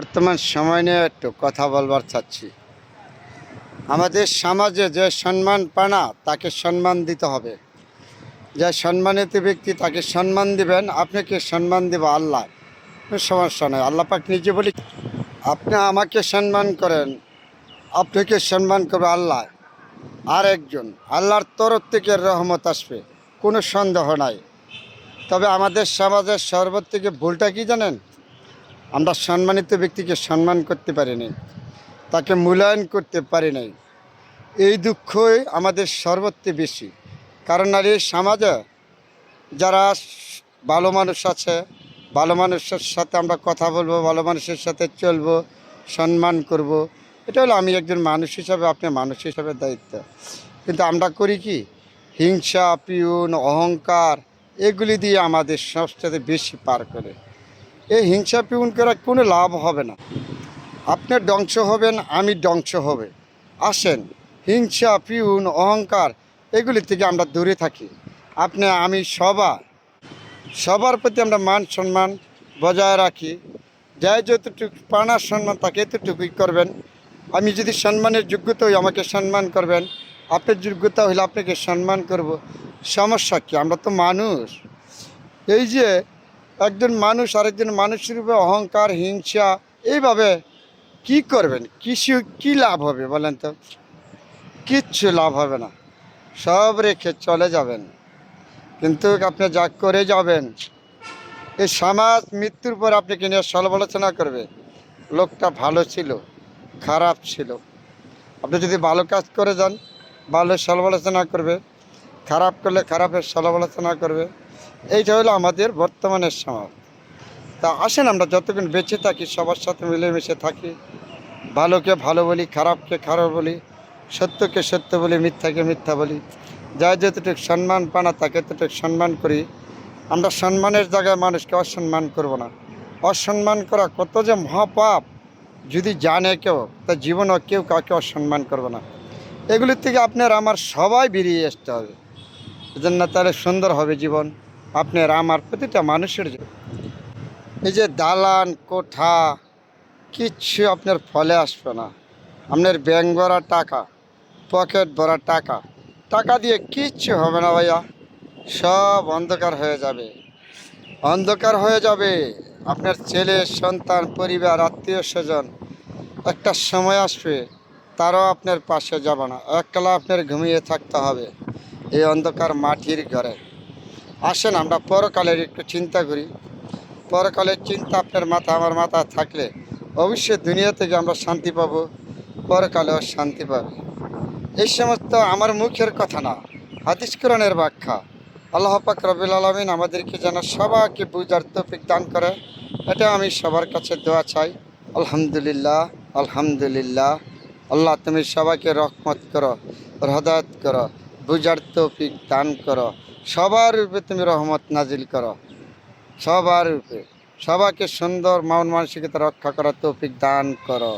বর্তমান সময় নিয়ে একটু কথা বলবার চাচ্ছি। আমাদের সমাজে যে সম্মান পানা, তাকে সম্মান দিতে হবে। যে সম্মানিত ব্যক্তি তাকে সম্মান দিবেন আপনাকে সম্মান দেব আল্লাহ? সমস্যা নয় আল্লাহ পাক নিজে বলি, আপনি আমাকে সম্মান করেন আপনাকে সম্মান করবে আল্লাহ? আর একজন আল্লাহর তরফ থেকে রহমত আসবে, কোনো সন্দেহ নাই। তবে আমাদের সমাজের সর্বত থেকে ভুলটা কি জানেন? আমরা সম্মানিত ব্যক্তিকে সম্মান করতে পারি নাই, তাকে মূল্যায়ন করতে পারি নাই। এই দুঃখই আমাদের সর্বত্রে বেশি। কারণ আর এই সমাজে যারা ভালো মানুষ আছে, ভালো মানুষের সাথে আমরা কথা বলব, ভালো মানুষের সাথে চলবো, সম্মান করব। এটা হলো আমি একজন মানুষ হিসাবে, আপনি মানুষ হিসাবে দায়িত্ব। কিন্তু আমরা করি কি, হিংসা, পিউন, অহংকার, এগুলি দিয়ে আমাদের সবচেয়ে বেশি পার করে। এই হিংসা পিউন করা কোনো লাভ হবে না। আপনি ধ্বংস হবেন, আমি ধ্বংস হবে। আসেন, হিংসা, পিউন, অহংকার, এগুলি থেকে আমরা দূরে থাকি। আপনি, আমি সবার সবার প্রতি আমরা মান সম্মান বজায় রাখি। যাই যতটুকু পানার সম্মান, তাকে এতটুকুই করবেন। আমি যদি সম্মানের যোগ্যতা হই, আমাকে সম্মান করবেন। আপনার যোগ্যতা হলে আপনাকে সম্মান করব। সমস্যা কি? আমরা তো মানুষ। এই যে একজন মানুষ আরেকজন মানুষের উপরে অহংকার, হিংসা, এইভাবে কি করবেন? কিছু কি লাভ হবে বলেন তো? কিচ্ছু লাভ হবে না। সব রেখে চলে যাবেন। কিন্তু আপনি যা করে যাবেন, এই সমাজ মৃত্যুর পর আপনাকে নিয়ে সমালোচনা করবে। লোকটা ভালো ছিল, খারাপ ছিল। আপনি যদি ভালো কাজ করে যান, ভালো সমালোচনা করবে, খারাপ করলে খারাপের সমালোচনা করবে। এইটা হলো আমাদের বর্তমানের সমাজ তা আসেন আমরা যতক্ষণ বেঁচে থাকি, সবার সাথে মিলেমিশে থাকি। ভালোকে ভালো বলি, খারাপকে খারাপ বলি, সত্যকে সত্য বলি, মিথ্যাকে মিথ্যা বলি। যা যতটুকু সম্মান পানা তাকে ততটুকু সম্মান করি, আমরা সম্মানের জায়গায় মানুষকে অসম্মান করব না। অসম্মান করা কত যে মহাপাপ, যদি জানে কেউ, তা জীবনও কেউ কাউকে অসম্মান করবে না। এগুলির থেকে আপনার আমার সবাই বেরিয়ে আসতে হবে। এজন্য তাহলে সুন্দর হবে জীবন। আপনার আমার প্রতিটা মানুষের। এই যে দালান, কোঠা, কিচ্ছু আপনার ফলে আসবে না। আপনার ব্যাংক ভরা টাকা, পকেট ভরা টাকা টাকা দিয়ে কিচ্ছু হবে না ভাইয়া। সব অন্ধকার হয়ে যাবে। অন্ধকার হয়ে যাবে। আপনার ছেলে, সন্তান, পরিবার, আত্মীয় স্বজন, একটা সময় আসবে, তারাও আপনার পাশে যাবে না। একলা আপনার ঘুমিয়ে থাকতে হবে। এই অন্ধকার মাটির ঘরে। আসেন, আমরা পরকালের একটু চিন্তা করি। পরকালের চিন্তা আপনার মাথা আমার মাথা থাকলে অবশ্যই দুনিয়া থেকে আমরা শান্তি পাবো পরকালেও শান্তি পাবে। এই সমস্ত আমার মুখের কথা না, হাদিস কোরআনের ব্যাখ্যা। আল্লাহ পাক রবিল আলমিন আমাদেরকে যেন সবাইকে বুঝার তৌফিক দান করে এটা আমি সবার কাছে দোয়া চাই। আলহামদুলিল্লাহ আলহামদুলিল্লাহ। আল্লাহ তুমি সবাইকে রহমত করো হদায়ত করো। বুঝার তৌফিক দান করো। সবার রূপে তুমি রহমত নাজিল করো। সবার রূপে। সবাইকে সুন্দর মন মানসিকতা রক্ষা করার তৌফিক দান করো।